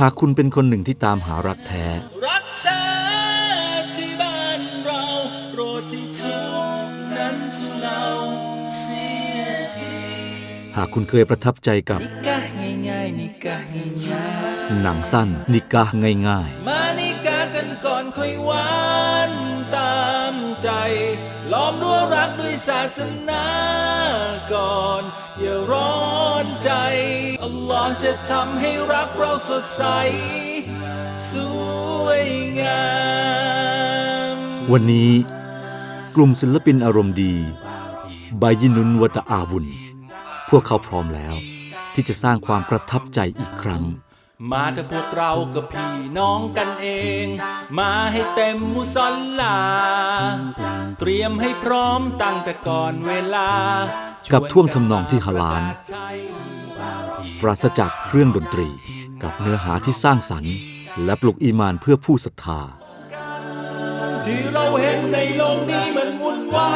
หากคุณเป็นคนหนึ่งที่ตามหารักแท้ รักแท้ที่บ้านเราโปรดที่เธอนั้นทุเลาเสียทีหากคุณเคยประทับใจกับนิกะง่ายๆนิกะง่ายหนังสั้นนิกะง่ายๆ มานิกะกันก่อนค่อยหวานตาม ใจ ล้อมรั้วรักด้วยศาสนาก่อน อย่าร้อนใจ อัลลอฮ์จะทำให้รักเราสดใส สวยงามๆวันนี้กลุ่มศิลปินอารมณ์ดี บายินุนวัตอาวุน พวกเขาพร้อมแล้ว ที่จะสร้างความประทับใจอีกครั้ง มาเถอะพวกเรากับพี่น้องกันเอง มาให้เต็มมุสลลา เตรียมให้พร้อมตั้งแต่ก่อนเวลา กับท่วงทำนองที่ฮาลาลใช่ปราศจากเครื่องดนตรี กับเนื้อหาที่สร้างสรรค์ และปลุกอีมานเพื่อผู้ศรัทธา ที่เราเห็นในโลกนี้มันวุ่นวา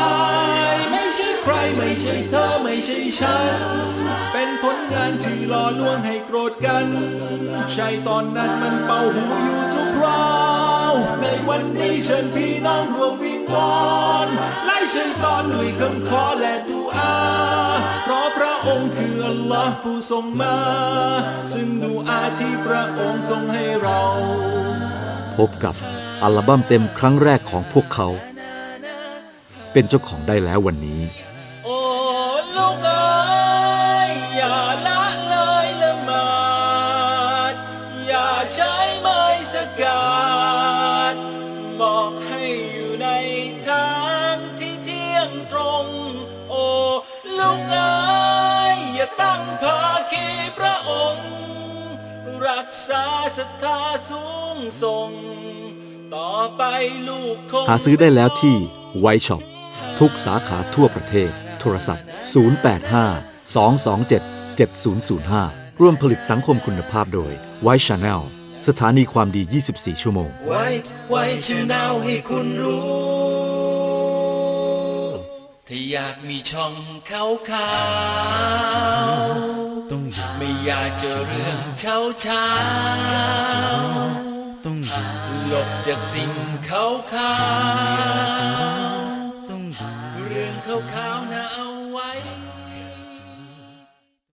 ยไม่ใช่ใครไม่ใช่เธอไม่ใช่ฉัน เป็นผลงานที่หล่อลวงให้โกรธกัน ใช่ตอนนั้นมันเป่าหูอยู่ทุกคราวใน วันนี้เชิญพี่น้องรวมวิงวอนไล่ชัยตอนด้วยคำขอและดูอาเพราะพระองค์คืออัลลอฮ์ผู้ทรงมา ซึ่งดูอาที่พระองค์ทรงให้เรา พบกับอัลบั้มเต็มครั้งแรกของพวกเขา เป็นเจ้าของได้แล้ววันนี้ โอ้ลูกเอ๋ อกให้อยู่ในทางที่เที่ยงตรง โอ้ลูกเอ๋ยอย่าตั้งภาคีพระองค์ รักษาศรัทธาสูงส่ง ต่อไปลูกคงหาซื้อได้แล้วที่ไวช็อปทุกสาขาทั่วประเทศ โทรศัพท์ 085 227 7005 ร่วมผลิตสังคมคุณภาพโดยไวช n แนล สถานีความดี 24 ชั่วโมง ไว้ไว้ชื่อแนวให้คุณรู้ที่อยากมีช่องขาวขาวต้องอยู่ไม่อยากเจอเรื่องเช้าเช้าต้องอยู่หลบจากสิ่งขาวขาวต้องอยู่ๆเรื่องขาวขาวๆน่า